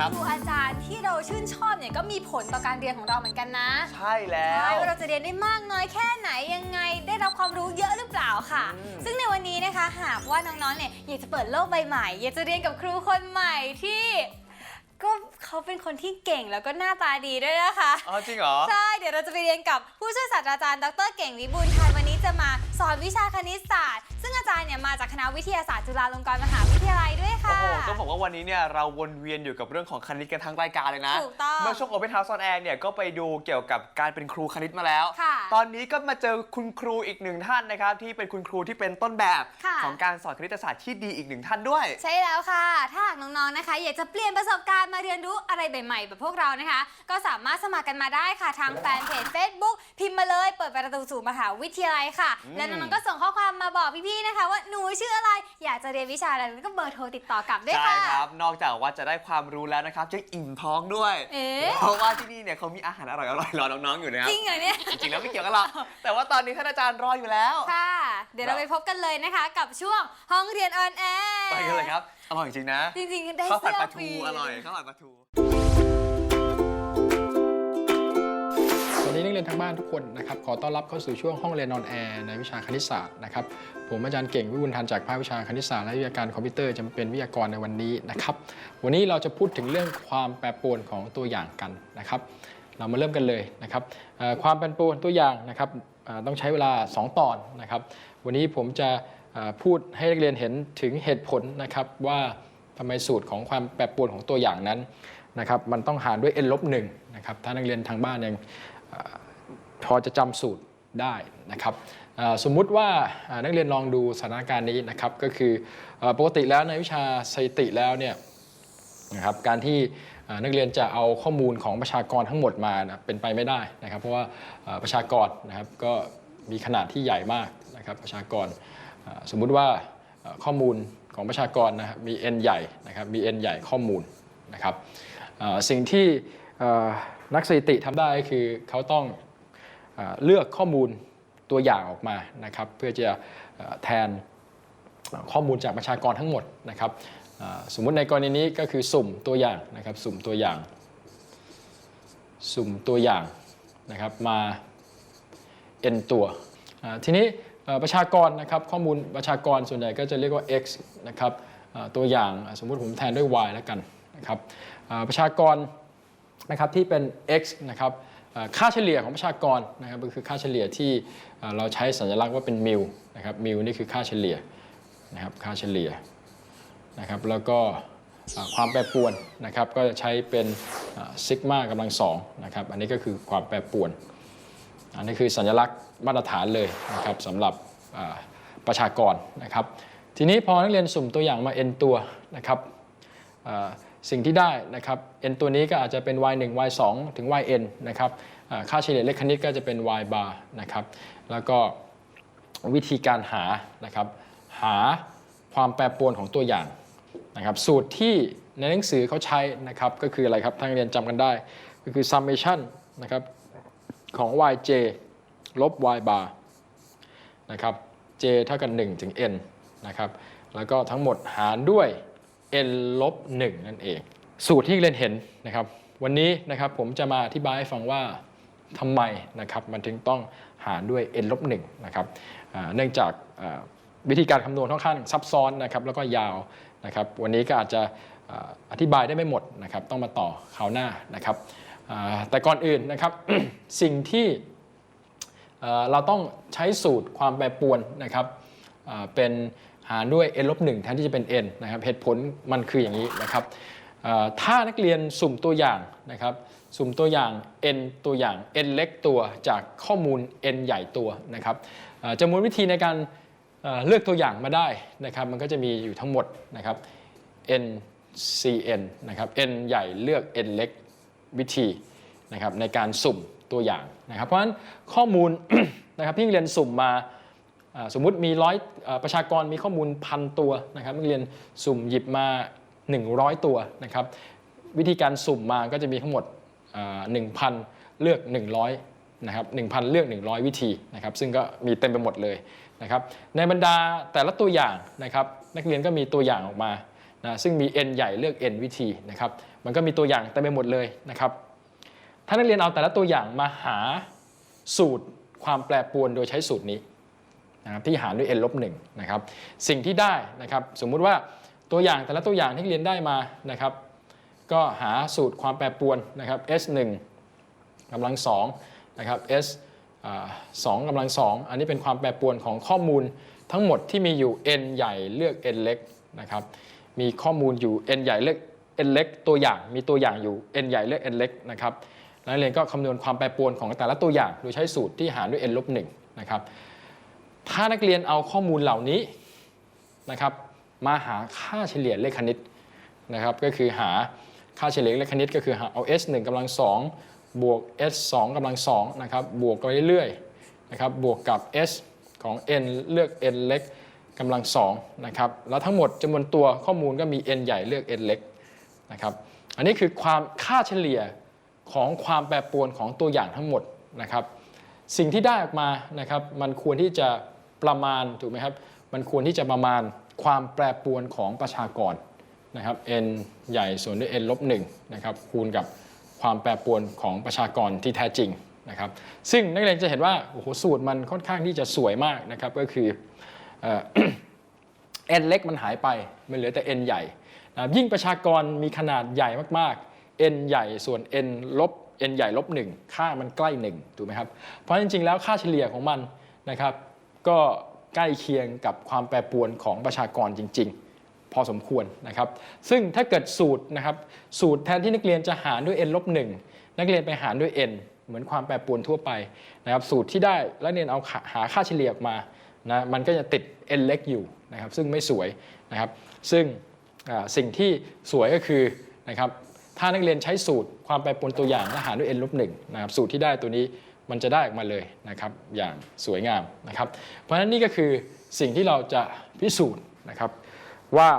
ครับ ครูอาจารย์ที่เราชื่นชอบเนี่ยก็มีผลต่อการเรียนของเราเหมือนกันนะ ใช่แล้ใช่ว ว่าเราจะเรียนได้มากน้อยแค่ไหนยังไงได้รับความรู้เยอะหรือเปล่าค่ะ อืม ซึ่งในวันนี้นะคะหากว่าน้องๆเนี่ยอยากจะเปิดโลกใบใหม่ อยากจะเรียนกับครูคนใหม่ที่ ก็เขาเป็นคนที่เก่งแล้วก็หน้าตาดีด้วยนะคะ อ๋อจริงเหรอ ใช่ เดี๋ยวเราจะไปเรียนกับผู้ช่วยศาสตราจารย์ดรเก่งวิบูลย์ทันวันนี้จะมาสอนวิชาคณิตศาสตร์ ซึ่งอาจารย์เนี่ยมาจากคณะวิทยาศาสตร์จุฬาลงกรณ์มหาวิทยาลัยด้วยโอ้ค่ะ โหต้องบอกว่าวันนี้เนี่ยเราวนเวียนอยู่กับเรื่องของคณิตกันทั้งรายการเลยนะ ถูกต้องเมื่อช่วง Open House on Air เนี่ยก็ไปดูเกี่ยวกับการเป็นครูคณิตมาแล้ว ค่ะตอนนี้ก็มาเจอคุณครูอีกหนึ่งท่านนะครับที่เป็นคุณครูที่เป็นต้นแบบค่ะ ของการสอนคณิตศาสตร์ที่ดีอีกหนึ่งท่านด้วย ใช่แล้วค่ะ ถ้าหากน้องๆ นะคะ อยากจะเปลี่ยนประสบการณ์มาเรียนรู้อะไรใหม่ๆแบบพวกเรานะคะ ก็สามารถสมัครกันมาได้ค่ะทางแฟนเพจ Facebook พิมพ์มาเลย เปิดประตูสู่มหาวิทยาลัยค่ะอืมและน้องๆก็ส่งข้อความมาบอกพี่ๆนะคะ ว่าหนูชื่ออะไรอยากจะเรียนวิชาอะไรแล้วก็เบอร์โทรติดต่อกลับด้วยใช่ค่ะ ครับ นอกจากว่าจะได้ความรู้แล้วนะครับจะอิ่มท้องด้วย เอ๊ะ เพราะว่าที่นี่เนี่ยเขามีอาหารอร่อยๆรอน้องๆอยู่นะครับ จริงเหรอเนี่ย จริงๆแล้วไม่เกี่ยวกันหรอก แต่ว่าตอนนี้ท่านอาจารย์รออยู่แล้ว ค่ะ เดี๋ยวเราไปพบกันเลยนะคะ กับช่วงห้องเรียนออนแอร์ ไปกันเลยครับ อร่อยจริงนะจริงๆได้ข้าวผัเสื้ดอปลาฟทูรีอร่อยข้าวผัดปลาทู สวัสดีนักเรียนทางบ้านทุกคนนะครับขอต้อนรับเข้าสู่ช่วงห้องเรียนนอนแอร์ในวิชาคณิตศาสตร์นะครับผมอาจารย์เก่งวิบุญทันจากภาควิชาคณิตศาสตร์และวิทยาการคอมพิวเตอร์จะมาเป็นวิทยากรในวันนี้นะครับวันนี้เราจะพูดถึงเรื่องความแปรปรวนของตัวอย่างกันนะครับเรามาเริ่มกันเลยนะครับเอ่อความแปรปรวนตัวอย่างนะครับเอ่อต้องใช้เวลา 2 ตอนนะครับวันนี้ผมจะเอ่อ พูดให้นักเรียนเห็นถึงเหตุผลนะครับว่าทำไมสูตรของความแปรปรวนของตัวอย่างนั้นนะครับมันต้องหารด้วย n ลบหนึ่งนะครับถ้านักเรียนทางบ้านยังพอจะจำสูตรได้นะครับสมมุติว่านักเรียนลองดูสถานการณ์นี้นะครับก็คือปกติแล้วในวิชาสถิติแล้วเนี่ยนะครับการที่นักเรียนจะเอาข้อมูลของประชากรทั้งหมดมานะเป็นไปไม่ได้นะครับ เพราะว่าประชากรนะครับก็มีขนาดที่ใหญ่มากนะครับประชากร สมมุติว่าข้อมูลของประชากรนะครับมี n ใหญ่นะครับมี n ใหญ่ข้อมูลนะครับสิ่งที่นักสถิติทำได้คือเขาต้องเลือกข้อมูลตัวอย่างออกมานะครับเพื่อจะแทนข้อมูลจากประชากรทั้งหมดนะครับสมมุติในกรณีนี้ก็คือสุ่มตัวอย่างนะครับสุ่มตัวอย่าง สุ่มตัวอย่างนะครับมา n ตัวทีนี้ ประชากรนะครับข้อมูลประชากรส่วนใหญ่ก็จะเรียกว่า x นะครับตัวอย่างสมมุติผมแทนด้วย y แล้วกันนะครับประชากรนะครับที่เป็น x นะครับค่าเฉลี่ยของประชากรนะครับก็คือค่าเฉลี่ยที่เราใช้สัญลักษณ์ว่าเป็นมิลนะครับมิลนี่คือค่าเฉลี่ยนะครับค่าเฉลี่ยนะครับแล้วก็ความแปรปรวนนะครับก็จะใช้เป็นซิกมากำลังสองนะครับอันนี้ก็คือความแปรปรวน อันนี้คือสัญลักษณ์มาตรฐานเลยนะครับสำหรับประชากรนะครับ ทีนี้พอนักเรียนสุ่มตัวอย่างมา n ตัวนะครับสิ่งที่ได้นะครับ n ตัวนี้ก็อาจจะเป็น y 1 y 2ถึง yn นะครับค่าเฉลี่ยเลขคณิตก็จะเป็น y bar นะครับ แล้วก็วิธีการหานะครับ หาความแปรปรวนของตัวอย่างนะครับ สูตรที่ในหนังสือเขาใช้นะครับ ก็คืออะไรครับทางเรียนจำกันได้ ก็คือ summation นะครับ ของ yj ลบ y bar นะครับ j เท่ากัน1ถึง n นะครับแล้วก็ทั้งหมดหารด้วย n ลบ1นั่นเอง สูตรที่เรียนเห็นนะครับ วันนี้นะครับผมจะมาอธิบายให้ฟังว่าทำไมนะครับมันถึงต้องหารด้วย n ลบ1นะครับเนื่องจากวิธีการคำนวณค่อนข้างซับซ้อนนะครับแล้วก็ยาวนะครับ วันนี้ก็อาจจะอธิบายได้ไม่หมดนะครับ ต้องมาต่อคราวหน้านะครับ แต่ก่อนอื่นนะครับสิ่งที่เราต้องใช้สูตรความแปรปรวนนะครับเป็นหารด้วย n ลบ1แทนที่จะเป็น n นะครับเหตุผลมันคืออย่างนี้นะครับถ้านักเรียนสุ่มตัวอย่างนะครับสุ่มตัวอย่าง n ตัวอย่าง n เล็กตัวจากข้อมูล n ใหญ่ตัวนะครับจำนวนวิธีในการเอ่อเลือกตัวอย่างมาได้นะครับมันก็จะมีอยู่ทั้งหมดนะครับ n cn นะครับ n ใหญ่เลือก n เล็กวิธี นะครับในการสุ่มตัวอย่างนะครับ เพราะฉะนั้นข้อมูลนะครับที่เรียนสุ่มมาสมมุติมีร้อยประชากรมีข้อมูลพันตัวนะครับนักเรียนสุ่มหยิบมา 100 ตัวนะครับ วิธีการสุ่มมาก็จะมีทั้งหมดอ่า1,000 เลือก 100นะครับ1,000 เลือก 100 วิธีนะครับ ซึ่งก็มีเต็มไปหมดเลยนะครับในบรรดาแต่ละตัวอย่างนะครับ นักเรียนก็มีตัวอย่างออกมานะซึ่งมี n ใหญ่เลือก n วิธีนะครับ มันก็มีตัวอย่างเต็มไปหมดเลยนะครับ ถ้านักเรียนเอาแต่ละตัวอย่างมาหาสูตรความแปรปรวนโดยใช้สูตรนี้นะครับที่หารด้วย n ลบ1นะครับสิ่งที่ได้นะครับสมมุติว่าตัวอย่างแต่ละตัวอย่างที่เรียนได้มานะครับก็หาสูตรความแปรปรวนนะครับ s 1กำลัง2นะครับ s อ่า2กำลัง2อันนี้เป็นความแปรปรวนของข้อมูลทั้งหมดที่มีอยู่ n ใหญ่เลือก n เล็กนะครับมีข้อมูลอยู่ n ใหญ่เลือก n เล็กตัวอย่างมีตัวอย่างอยู่ n ใหญ่เลือก n เล็กนะครับ นักเรียนก็คำนวณความแปรปรวนของแต่ละตัวอย่าง โดยใช้สูตรที่หารด้วย n ลบ1นะครับถ้านักเรียนเอาข้อมูลเหล่านี้นะครับมาหาค่าเฉลี่ยเลขคณิตนะครับก็คือหาค่าเฉลี่ยเลขคณิตก็คือหาเอา s 1กำลัง2บวก s 2กำลัง2นะครับบวกไปเรื่อยๆนะครับบวกกับ s ของ n เลือก n เล็กกำลัง2นะครับแล้วทั้งหมดจำนวนตัวข้อมูลก็มี n ใหญ่เลือก n เล็กนะครับอันนี้คือความค่าเฉลี่ย ของความแปรปรวนของตัวอย่างทั้งหมดนะครับ สิ่งที่ได้ออกมานะครับมันควรที่จะประมาณถูกไหมครับ มันควรที่จะประมาณความแปรปรวนของประชากรนะครับ n ใหญ่ส่วนด้วย n ลบ1นะครับคูณกับความแปรปรวนของประชากรที่แท้จริงนะครับ ซึ่งนักเรียนจะเห็นว่าโอ้โหสูตรมันค่อนข้างที่จะสวยมากนะครับก็คือเอ่อ n เล็กมันหายไป มันเหลือแต่ n ใหญ่นะยิ่งประชากรมีขนาดใหญ่มาก n ใหญ่ส่วน n ลบ n ใหญ่ลบ1ค่ามันใกล้1ถูกไหมครับ เพราะจริงๆ แล้วค่าเฉลี่ยของมันนะครับ ก็ใกล้เคียงกับความแปรปรวนของประชากรจริง ๆ พอสมควรนะครับ ซึ่งถ้าเกิดสูตรนะครับ สูตรแทนที่นักเรียนจะหารด้วย n ลบ1นักเรียนไปหารด้วย n เหมือนความแปรปรวนทั่วไปนะครับ สูตรที่ได้แล้วเรียนเอาหาค่าเฉลี่ยออกมานะมันก็จะติด n เล็กอยู่นะครับ ซึ่งไม่สวยนะครับ ซึ่งสิ่งที่สวยก็คือนะครับ ถ้านักเรียนใช้สูตรความแปรปรวนตัวอย่างและหารด้วย n ลบ1นะครับสูตรที่ได้ตัวนี้มันจะได้ออกมาเลยนะครับอย่างสวยงามนะครับ เพราะฉะนั้นนี่ก็คือสิ่งที่เราจะพิสูจน์นะครับว่า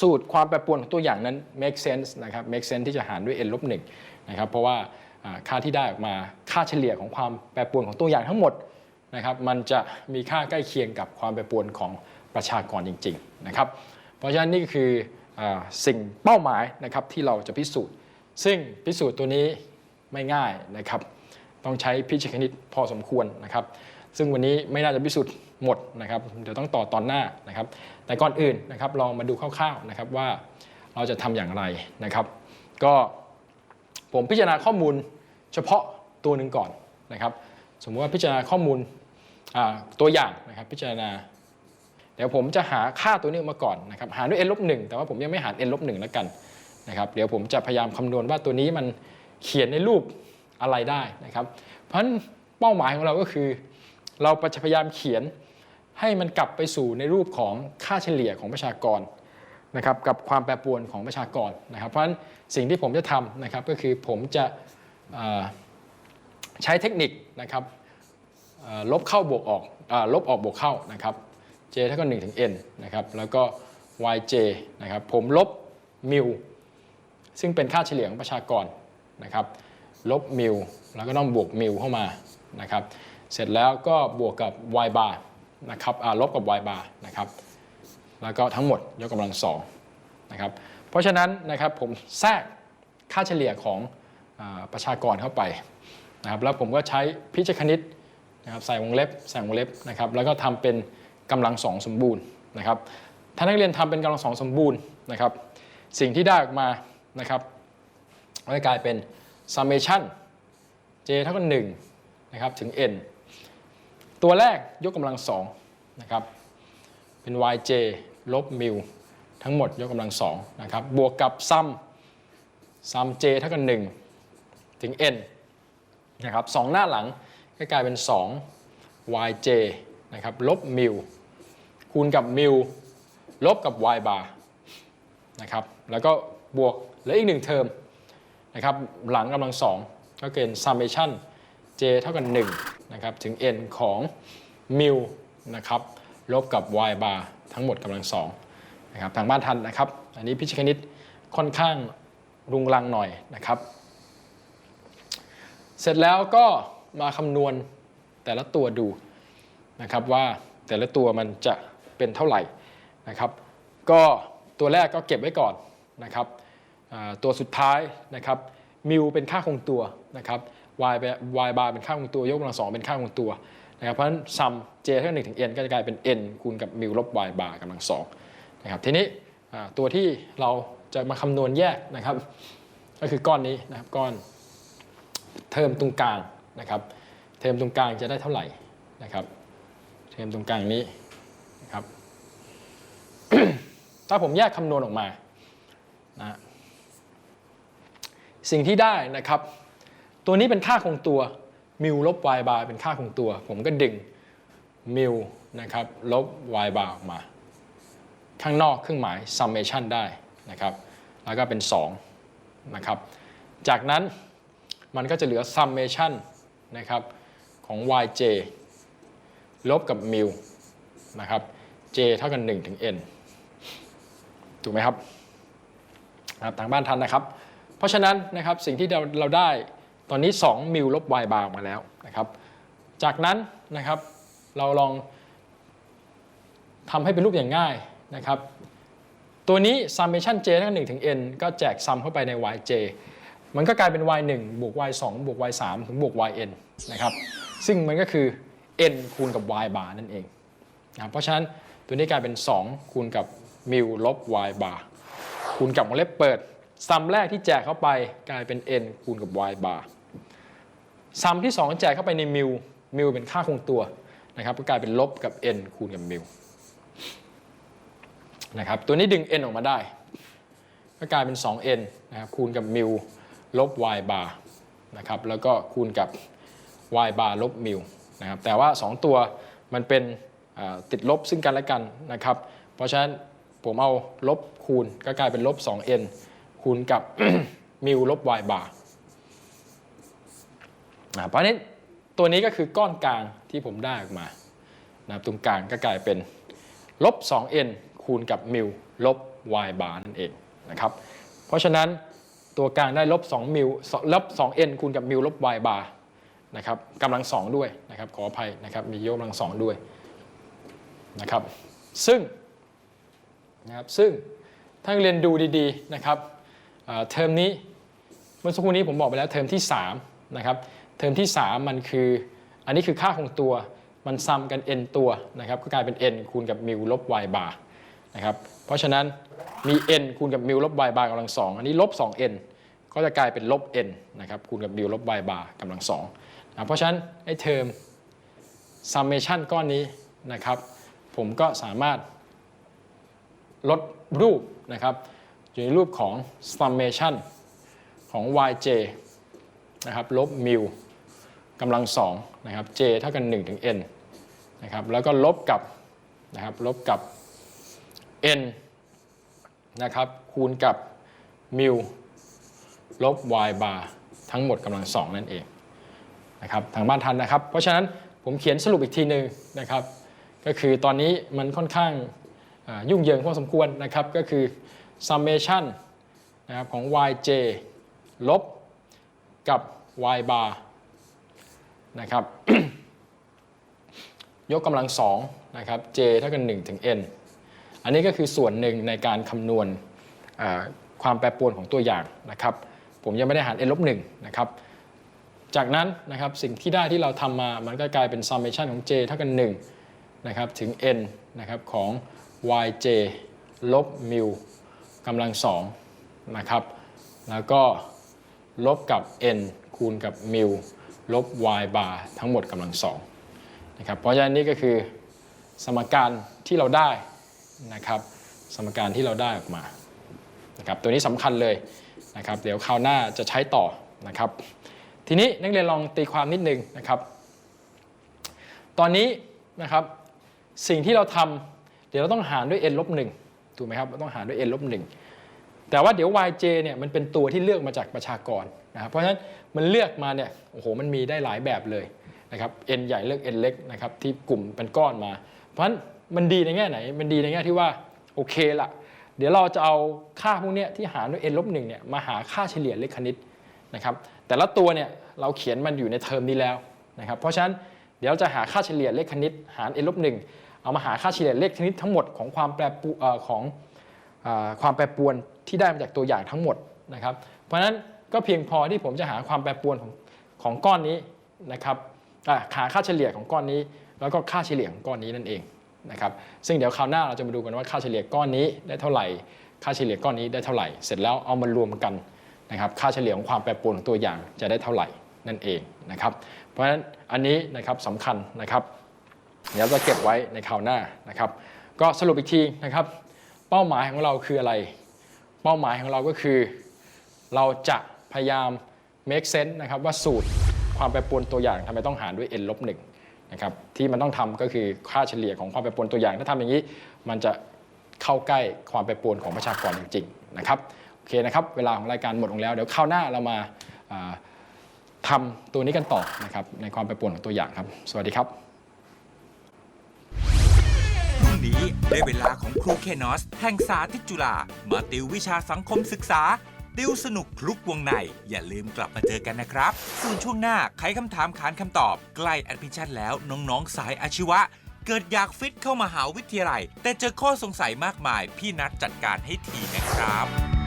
สูตรความแปรปรวนของตัวอย่างนั้น make sense นะครับ make sense ที่จะหารด้วย n ลบ1นะครับเพราะว่าค่าที่ได้ออกมาค่าเฉลี่ยของความแปรปรวนของตัวอย่างทั้งหมดนะครับมันจะมีค่าใกล้เคียงกับความแปรปรวนของประชากรจริงๆนะครับเพราะฉะนั้นนี่คือ สิ่งเป้าหมายนะครับที่เราจะพิสูจน์ ซึ่งพิสูจน์ตัวนี้ไม่ง่ายนะครับ ต้องใช้พิชิตคณิตพอสมควรนะครับ ซึ่งวันนี้ไม่น่าจะพิสูจน์หมดนะครับ เดี๋ยวต้องต่อตอนหน้านะครับ แต่ก่อนอื่นนะครับลองมาดูคร่าวๆนะครับว่าเราจะทำอย่างไรนะครับ ก็ผมพิจารณาข้อมูลเฉพาะตัวหนึ่งก่อนนะครับ สมมติว่าพิจารณาข้อมูลตัวอย่างนะครับ พิจารณา เดี๋ยวผมจะหาค่าตัวนี้มาก่อนนะครับหารด้วย n ลบหแต่ว่าผมยังไม่หาร n ลบหแล้วกันนะครับเดี๋ยวผมจะพยายามคำนวณว่าตัวนี้มันเขียนในรูปอะไรได้นะครับ เพราะฉะนั้นเป้าหมายของเราก็คือ เราจะพยายามเขียนให้มันกลับไปสู่ในรูปของค่าเฉลี่ยของประชากรนะครับกับความแปรปรวนของประชากรนะครับ เพราะฉะนั้นสิ่งที่ผมจะทำนะครับก็คือผมจะใช้เทคนิคนะครับลบเข้าบวกออกอลบออกบวกเข้านะครับ j เท่ากับ1ถึง n นะครับแล้วก็ yj นะครับผมลบมิวซึ่งเป็นค่าเฉลี่ยของประชากรนะครับลบมิวแล้วก็ต้องบวกมิวเข้ามานะครับเสร็จแล้วก็บวกกับ y bar นะครับลบกับ y bar นะครับแล้วก็ทั้งหมดยกกำลังสองนะครับเพราะฉะนั้นนะครับผมแทรกค่าเฉลี่ยของอประชากรเข้าไปนะครับแล้วผมก็ใช้พิจคณิตนะครับใส่วงเล็บใส่วงเล็บนะครับแล้วก็ทำเป็น กำลังสองสมบูรณ์นะครับถ้านักเรียนทำเป็นกำลังสองสมบูรณ์นะครับสิ่งที่ได้ออกมานะครับก็จะกลายเป็น summation j เท่ากับ1นะครับถึง n ตัวแรกยกกำลังสองนะครับเป็น yj ลบ mu ทั้งหมดยกกำลังสองนะครับบวกกับ sum sum j เท่ากับ1ถึง n นะครับสองหน้าหลังก็กลายเป็น 2 yj นะครับลบมิว คูณกับมิวลบกับ y bar นะครับแล้วก็บวกเหลืออีกหนึ่งเทอมนะครับหลังกำลังสองก็เกิน summation j เท่ากับ1นะครับถึง n ของมิวนะครับลบกับ y bar ทั้งหมดกำลังสองนะครับทางบ้านทันนะครับ อันนี้พิชิตคณิตค่อนข้างรุงรังหน่อยนะครับ เสร็จแล้วก็มาคำนวณแต่ละตัวดูนะครับว่าแต่ละตัวมันจะ เป็นเท่าไหร่นะครับ ก็ตัวแรกก็เก็บไว้ก่อนนะครับตัวสุดท้ายนะครับมิวเป็นค่าคงตัวนะครับ y y bar เป็นค่าคงตัวยกกำลังสองเป็นค่าคงตัวนะครับเพราะฉะนั้น sum j เท่ากับ1ถึง n ก็จะกลายเป็น n คูณกับมิวลบ y bar กำลังสองนะครับทีนี้ตัวที่เราจะมาคำนวณแยกนะครับ ก็คือก้อนนี้นะครับก้อนเทอมตรงกลางนะครับ เทอมตรงกลางจะได้เท่าไหร่นะครับ เทอมตรงกลางนี้ ครับ ถ้าผมแยกคำนวณออกมานะสิ่งที่ได้นะครับ ตัวนี้เป็นค่าคงตัวมิวลบ y bar เป็นค่าคงตัว ผมก็ดึงมิวนะครับลบ y bar ออกมา ข้างนอกเครื่องหมาย summation ได้นะครับ แล้วก็เป็น 2 นะครับ จากนั้นมันก็จะเหลือ summation นะครับของ yj ลบกับ mu นะครับ j เท่ากัน1ถึง n ถูกไหมครับนะครับทางบ้านทันนะครับ เพราะฉะนั้นนะครับสิ่งที่เราเราได้ตอนนี้ 2 มิลลบ y บาร์มาแล้วนะครับ จากนั้นนะครับเราลองทำให้เป็นรูปอย่างง่ายนะครับ ตัวนี้ summation j ทั้ง1ถึง n ก็แจก sum เข้าไปใน yj มันก็กลายเป็น y 1บวก y 2บวก y 3ถึงบวก yn นะครับ ซึ่งมันก็คือ n คูณกับ y bar นั่นเองนะครับเพราะฉะนั้น ตัวนี้กลายเป็น 2 คูณกับมิลลบ y bar คูณกับวงเล็บเปิดซัมแรกที่แจกเข้าไปกลายเป็น n คูณกับ y bar ซัมที่ 2 แจกเข้าไปในมิลมิลเป็นค่าคงตัวนะครับก็กลายเป็นลบกับ n คูณกับมิลนะครับตัวนี้ดึง n ออกมาได้ ก็กลายเป็น 2n นะครับคูณกับมิลลบ y bar นะครับแล้วก็คูณกับ y bar ลบมิลนะครับแต่ว่า 2 ตัวมันเป็น ติดลบซึ่งกันและกันนะครับ เพราะฉะนั้นผมเอาลบคูณก็กลายเป็นลบ 2n คูณกับมิลลบ y bar นะเพราะนั้นตัวนี้ก็คือก้อนกลางที่ผมได้ออกมานะครับตรงกลางก็กลายเป็นลบ 2n คูณกับมิลลบ y bar นั่นเองนะครับเพราะฉะนั้นตัวกลางได้ลบ2มิลลบ 2n คูณกับมิลลบ y bar นะครับกำลังสองด้วยนะครับขออภัยนะครับมียกกำลังสองด้วย นะครับ ซึ่งนะครับซึ่งถ้าเรียนดูดีๆนะครับเอ่อเทอมนี้เมื่อสักครู่นี้ผมบอกไปแล้วเทอมที่3นะครับเทอมที่ 3 มันคือ อันนี้คือค่าของตัวมันซ้ำกัน n ตัวนะครับก็กลายเป็น n คูณกับมิลลบ y bar นะครับเพราะฉะนั้นมี n คูณกับมิลลบ y bar กำลังสองอันนี้ลบ 2n ก็จะกลายเป็นลบ n นะครับคูณกับมิลลบ y bar กำลังสองนะเพราะฉะนั้นไอ้เทอม summation ก้อนนี้นะครับ ผมก็สามารถลดรูปนะครับอยู่ในรูปของ summation ของ yj นะครับลบ mu กำลังสองนะครับ j เท่ากัน1ถึง n นะครับแล้วก็ลบกับนะครับลบกับ n นะครับคูณกับ mu ลบ y bar ทั้งหมดกำลังสองนั่นเองนะครับทางบ้านทันนะครับ เพราะฉะนั้นผมเขียนสรุปอีกทีหนึ่งนะครับ ก็คือตอนนี้มันค่อนข้างยุ่งเหยิงพอสมควรนะครับ ก็คือ summation นะครับของ yj ลบกับ y bar นะครับยกกำลังสองนะครับ j เท่ากัน1ถึง n อันนี้ก็คือส่วนหนึ่งในการคำนวณความแปรปรวนของตัวอย่างนะครับ ผมยังไม่ได้หาร n ลบ1นะครับ จากนั้นนะครับสิ่งที่ได้ที่เราทำมามันก็กลายเป็น summation ของ j เท่ากัน1 นะครับถึง n นะครับของ yj ลบ mu กำลังสองนะครับแล้วก็ลบกับ n คูณกับ mu ลบ y bar ทั้งหมดกำลังสองนะครับเพราะฉะนั้นนี่ก็คือสมการที่เราได้นะครับสมการที่เราได้ออกมานะครับตัวนี้สำคัญเลยนะครับเดี๋ยวคราวหน้าจะใช้ต่อนะครับทีนี้นักเรียนลองตีความนิดนึงนะครับ ตอนนี้นะครับ สิ่งที่เราทำเดี๋ยวเราต้องหารด้วย n ลบหนึ่งถูกไหมครับเราต้องหารด้วย n ลบหนึ่งแต่ว่าเดี๋ยว yj เนี่ยมันเป็นตัวที่เลือกมาจากประชากรนะครับเพราะฉะนั้นมันเลือกมาเนี่ยโอ้โหมันมีได้หลายแบบเลยนะครับ n ใหญ่เลือก n เล็กนะครับที่กลุ่มเป็นก้อนมา เพราะฉะนั้นมันดีในแง่ไหน มันดีในแง่ที่ว่าโอเคละเดี๋ยวเราจะเอาค่าพวกเนี้ยที่หารด้วย n ลบหนึ่งเนี่ยมาหาค่าเฉลี่ยเลขคณิตนะครับแต่ละตัวเนี่ยเราเขียนมันอยู่ในเทอมนี้แล้วนะครับเพราะฉะนั้น เดี๋ยวเราจะหาค่าเฉลี่ยเลขคณิตหาร n ลบหนึ่งเอามาหาค่าเฉลี่ยเลขคณิตทั้งหมดของความแปรปรวนเอ่อของอความแปรปรวนที่ได้มาจากตัวอย่างทั้งหมดนะครับ เพราะฉะนั้นก็เพียงพอที่ผมจะหาความแปรปรวนของของก้อนนี้นะครับหาค่าเฉลี่ยของก้อนนี้ แล้วก็ค่าเฉลี่ยของก้อนนี้นั่นเองนะครับซึ่งเดี๋ยวคราวหน้าเราจะมาดูกันว่าค่าเฉลี่ยก้อนนี้ได้เท่าไหร่ ค่าเฉลี่ยก้อนนี้ได้เท่าไหร่ เสร็จแล้วเอามารวมกันนะครับค่าเฉลี่ยของความแปรปรวนของตัวอย่างจะได้เท่าไหร่ นั่นเองนะครับ เพราะฉะนั้นอันนี้นะครับสำคัญนะครับเดี๋ยวจะเก็บไว้ในคราวหน้านะครับ ก็สรุปอีกทีนะครับ เป้าหมายของเราคืออะไร เป้าหมายของเราก็คือ เราจะพยายาม make sense นะครับว่าสูตรความแปรปรวนตัวอย่างทำไมต้องหารด้วย n ลบหนึ่งนะครับที่มันต้องทำก็คือค่าเฉลี่ยของความแปรปรวนตัวอย่าง ถ้าทำอย่างนี้ มันจะเข้าใกล้ความแปรปรวนของประชากรจริงๆนะครับโอเคนะครับ เวลาของรายการหมดลงแล้ว เดี๋ยวคราวหน้าเรามาา ทำตัวนี้กันต่อนะครับในความแปรปรวนของตัวอย่างครับ สวัสดีครับพรุ่งนี้ได้เวลาของครูเคนอสแห่งสาธิตจุฬามาติววิชาสังคมศึกษา ติวสนุกคลุกวงใน อย่าลืมกลับมาเจอกันนะครับ ส่วนช่วงหน้าไขคำถามขานคำตอบ ใกล้แอดมิชชั่นแล้วน้องๆสายอาชีวะ เกิดอยากฟิตเข้ามหาวิทยาลัย แต่เจอข้อสงสัยมากมาย พี่นัดจัดการให้ทีนะครับ